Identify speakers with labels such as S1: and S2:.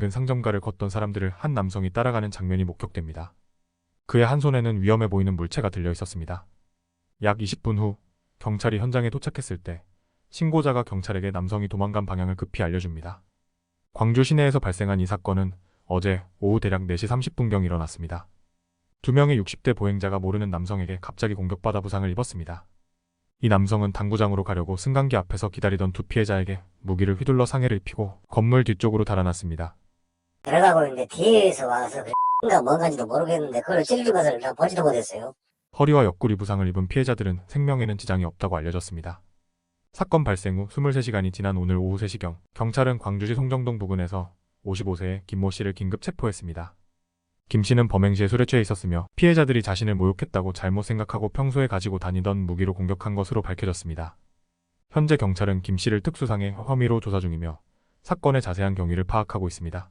S1: 인근 상점가를 걷던 사람들을 한 남성이 따라가는 장면이 목격됩니다. 그의 한 손에는 위험해 보이는 물체가 들려 있었습니다. 약 20분 후 경찰이 현장에 도착했을 때 신고자가 경찰에게 남성이 도망간 방향을 급히 알려줍니다. 광주 시내에서 발생한 이 사건은 어제 오후 대략 4시 30분경 일어났습니다. 두 명의 60대 보행자가 모르는 남성에게 갑자기 공격받아 부상을 입었습니다. 이 남성은 당구장으로 가려고 승강기 앞에서 기다리던 두 피해자에게 무기를 휘둘러 상해를 입히고 건물 뒤쪽으로 달아났습니다.
S2: 들어가고 있는데 뒤에서 와서 그가 뭔가지도 모르겠는데 그걸 찔릴 것을 내가 보지도 못했어요.
S1: 허리와 옆구리 부상을 입은 피해자들은 생명에는 지장이 없다고 알려졌습니다. 사건 발생 후 23시간이 지난 오늘 오후 3시경 경찰은 광주시 송정동 부근에서 55세의 김모 씨를 긴급 체포했습니다. 김 씨는 범행 시에 술에 취해 있었으며 피해자들이 자신을 모욕했다고 잘못 생각하고 평소에 가지고 다니던 무기로 공격한 것으로 밝혀졌습니다. 현재 경찰은 김 씨를 특수상해 혐의로 조사 중이며 사건의 자세한 경위를 파악하고 있습니다.